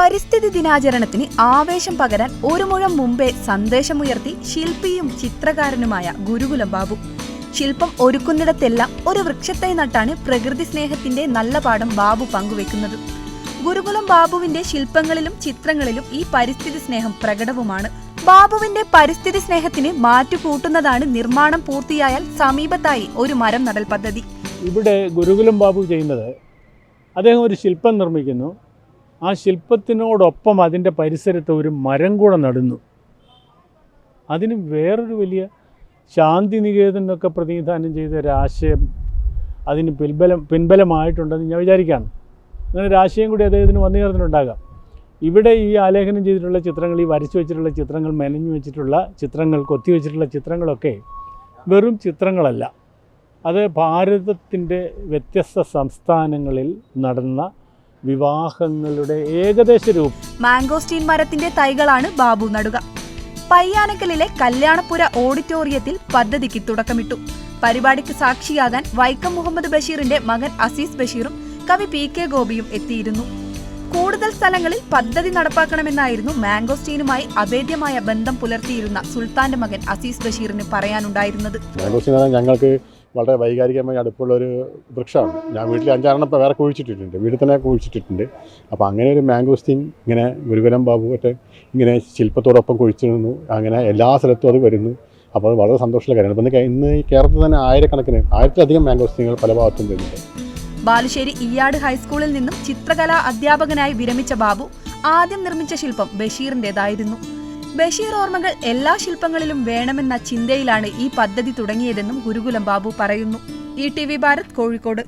പരിസ്ഥിതി ദിനാചരണത്തിന് ആവേശം പകരാൻ ഒരു മുഴം മുമ്പേ സന്ദേശമുയർത്തി ശില്പിയും ചിത്രകാരനുമായ ഗുരുകുലം ബാബു. ശില്പം ഒരുക്കുന്നിടത്തെല്ലാം ഒരു വൃക്ഷത്തെ നട്ടാണ് പ്രകൃതി സ്നേഹത്തിന്റെ നല്ല പാഠം ബാബു പങ്കുവെക്കുന്നത്. ഗുരുകുലം ബാബുവിന്റെ ശില്പങ്ങളിലും ചിത്രങ്ങളിലും ഈ പരിസ്ഥിതി സ്നേഹം പ്രകടവുമാണ്. ബാബുവിന്റെ പരിസ്ഥിതി സ്നേഹത്തിന് മാറ്റുകൂട്ടുന്നതാണ് നിർമ്മാണം പൂർത്തിയായാൽ സമീപത്തായി ഒരു മരം നടൽ പദ്ധതി. ഇവിടെ ഗുരുകുലം ബാബു ചെയ്യുന്നത് അദ്ദേഹം ഒരു ശില്പം നിർമ്മിക്കുന്നു. ആ ശില്പത്തിനോടൊപ്പം അതിന്റെ പരിസരത്ത് ഒരു മരം കൂടെ നടുന്നു. അതിന് വേറൊരു വലിയ ശാന്തി നികേതനൊക്കെ പ്രതിനിധാനം ചെയ്ത ഒരാശയം അതിന് പിൻബലം പിൻബലമായിട്ടുണ്ടെന്ന് ഞാൻ വിചാരിക്കുകയാണ് അങ്ങനെ ഒരു ആശയം കൂടി അദ്ദേഹത്തിന് വന്നു ചേർന്നിട്ടുണ്ടാകാം ഇവിടെ ഈ ആലേഖനം ചെയ്തിട്ടുള്ള ചിത്രങ്ങൾ ഈ വരച്ചു വെച്ചിട്ടുള്ള ചിത്രങ്ങൾ മെനഞ്ഞു വെച്ചിട്ടുള്ള ചിത്രങ്ങൾ കൊത്തി വെച്ചിട്ടുള്ള ചിത്രങ്ങളൊക്കെ വെറും ചിത്രങ്ങളല്ല. അത് ഭാരതത്തിന്റെ വ്യത്യസ്ത സംസ്ഥാനങ്ങളിൽ നടന്ന വിവാഹങ്ങളുടെ ഏകദേശ രൂപം. മാംഗോസ്റ്റീൻ മരത്തിന്റെ തൈകളാണ് ബാബു നടുക. പയ്യാനക്കലിലെ കല്യാണപുര ഓഡിറ്റോറിയത്തിൽ പദ്ധതിക്ക് തുടക്കമിട്ടു. പരിപാടിക്ക് സാക്ഷിയാകാൻ വൈക്കം മുഹമ്മദ് ബഷീറിന്റെ മകൻ അസീസ് ബഷീറും കവി പി കെ ഗോപിയും എത്തിയിരുന്നു. കൂടുതൽ സ്ഥലങ്ങളിൽ പദ്ധതി നടപ്പാക്കണമെന്നായിരുന്നു മാംഗോസ്റ്റീനുമായി അഭേദ്യമായ ബന്ധം പുലർത്തിയിരുന്ന സുൽത്താന്റെ മകൻ അസീസ് ബഷീറിന് പറയാനുണ്ടായിരുന്നത്. ഞങ്ങൾക്ക് വളരെ വൈകാരികമായി അടുപ്പുള്ള ഒരു വൃക്ഷമാണ്. ഞാൻ വീട്ടിൽ അഞ്ചാറെണ്ണം ഇപ്പോൾ വേറെ കുഴിച്ചിട്ടിട്ടുണ്ട്. വീട്ടിൽ തന്നെ കുഴിച്ചിട്ടിട്ടുണ്ട്. അപ്പോൾ അങ്ങനെ ഒരു മാംഗോസ്റ്റീൻ ഇങ്ങനെ ഗുരുകുലം ബാബുവൊക്കെ ഇങ്ങനെ ശില്പത്തോടൊപ്പം കുഴിച്ചിരുന്നു. അങ്ങനെ എല്ലാ സ്ഥലത്തും അത് വരുന്നു. അപ്പോൾ അത് വളരെ സന്തോഷമുള്ള കാര്യമാണ്. അപ്പോൾ ഇന്ന് ഈ കേരളത്തിൽ തന്നെ ആയിരക്കണക്കിന് ആയിരത്തിലധികം മാംഗോസ്റ്റീനുകൾ പല ഭാഗത്തും വരുന്നുണ്ട്. ബാലുശ്ശേരി ഇയാട് ഹൈസ്കൂളിൽ നിന്നും ചിത്രകലാ അധ്യാപകനായി വിരമിച്ച ബാബു ആദ്യം നിർമ്മിച്ച ശില്പം ബഷീറിന്റേതായിരുന്നു. ബഷീർ ഓർമ്മകൾ എല്ലാ ശില്പങ്ങളിലും വേണമെന്ന ചിന്തയിലാണ് ഈ പദ്ധതി തുടങ്ങിയതെന്നും ഗുരുകുലം ബാബു പറയുന്നു. E T V Bharat Kozhikode.